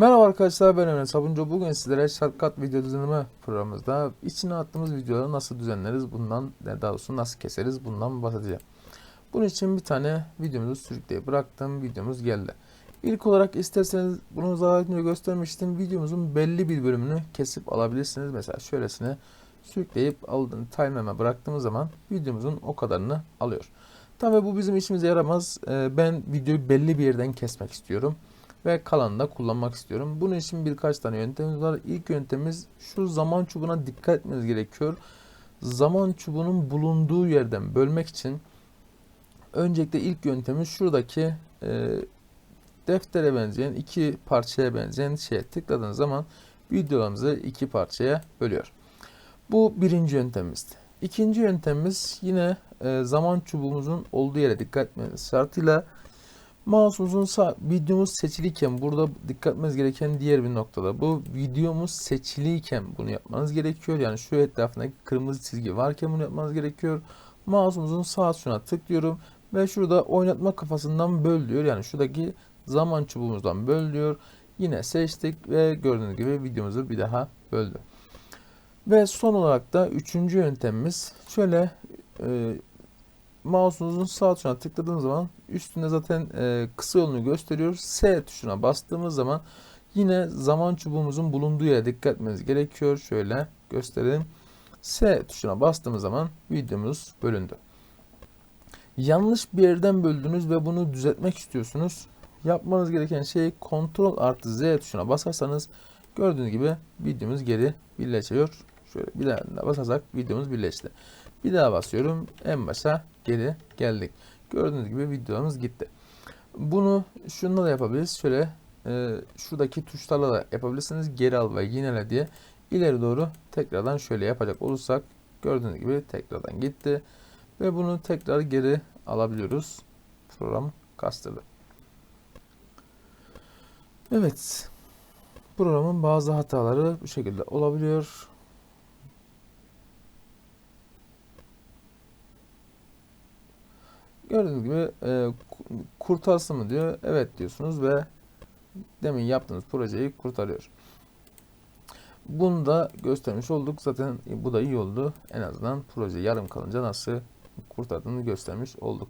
Merhaba arkadaşlar ben Ömer Sabuncu. Bugün sizlere Shortcut video düzenleme programımızda içine attığımız videoları nasıl düzenleriz bundan daha doğrusu nasıl keseriz bundan bahsedeceğim. Bunun için bir tane videomuzu sürükleyip bıraktım. Videomuz geldi. İlk olarak isterseniz bunu daha önce göstermiştim. Videomuzun belli bir bölümünü kesip alabilirsiniz. Mesela şöylesine sürükleyip aldığın time'leme bıraktığımız zaman videomuzun o kadarını alıyor. Tabii bu bizim işimize yaramaz. Ee, Ben videoyu belli bir yerden kesmek istiyorum ve kalanını da kullanmak istiyorum. Bunun için birkaç tane yöntemimiz var. İlk yöntemimiz şu zaman çubuğuna dikkat etmeniz gerekiyor. Zaman çubuğunun bulunduğu yerden bölmek için öncelikle ilk yöntemimiz şuradaki e, deftere benzeyen iki parçaya benzeyen şeye tıkladığınız zaman videolarımızı iki parçaya bölüyor. Bu birinci yöntemimizdi. İkinci yöntemimiz yine e, zaman çubuğumuzun olduğu yere dikkat etmeniz şartıyla Mouse'umuzun sağ videomuz seçiliyken burada dikkat etmeniz gereken diğer bir noktada bu videomuz seçiliyken bunu yapmanız gerekiyor. Yani şu etrafındaki kırmızı çizgi varken bunu yapmanız gerekiyor. Mouse'umuzun sağ tuşuna tıklıyorum ve şurada oynatma kafasından böl diyor. Yani şuradaki zaman çubuğumuzdan böl diyor. Yine seçtik ve gördüğünüz gibi videomuzu bir daha böldü. Ve son olarak da üçüncü yöntemimiz şöyle e, mouse'unuzun sağ tuşuna tıkladığınız zaman üstünde zaten e, kısa yolunu gösteriyor. S tuşuna bastığımız zaman yine zaman çubuğumuzun bulunduğu yere dikkat etmeniz gerekiyor. Şöyle gösterelim. S tuşuna bastığımız zaman videomuz bölündü. Yanlış bir yerden böldünüz ve bunu düzeltmek istiyorsunuz. Yapmanız gereken şey Ctrl artı Z tuşuna basarsanız gördüğünüz gibi videomuz geri birleşiyor. Şöyle bir daha da basarsak videomuz birleşti. Bir daha basıyorum. En başa geri geldik. Gördüğünüz gibi videomuz gitti. Bunu şununla da yapabiliriz. Şöyle e, şuradaki tuşlarla da yapabilirsiniz. Geri al ve yinele diye ileri doğru tekrardan şöyle yapacak olursak gördüğünüz gibi tekrardan gitti. Ve bunu tekrar geri alabiliyoruz. Program kastırdı. Evet. Programın bazı hataları bu şekilde olabiliyor. Gördüğünüz gibi e, kurtarsın mı diyor. Evet diyorsunuz ve demin yaptığınız projeyi kurtarıyor. Bunu da göstermiş olduk. Zaten bu da iyi oldu. En azından proje yarım kalınca nasıl kurtardığını göstermiş olduk.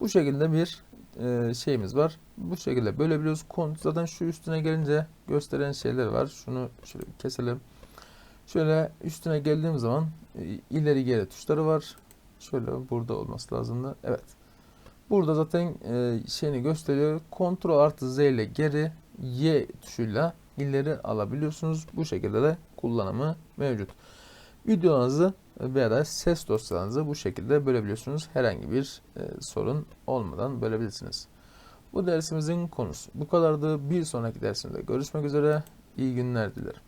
Bu şekilde bir e, şeyimiz var. Bu şekilde bölebiliyoruz. Kont zaten şu üstüne gelince gösteren şeyler var. Şunu şöyle keselim. Şöyle üstüne geldiğim zaman e, ileri geri tuşları var. Şöyle burada olması lazımdı. Evet. Burada zaten e, şeyini gösteriyor. Ctrl artı Z ile geri Y tuşuyla ileri alabiliyorsunuz. Bu şekilde de kullanımı mevcut. Videolarınızı veya da ses dosyalarınızı bu şekilde bölebiliyorsunuz. Herhangi bir e, sorun olmadan bölebilirsiniz. Bu dersimizin konusu bu kadardı. Bir sonraki dersimde görüşmek üzere. İyi günler dilerim.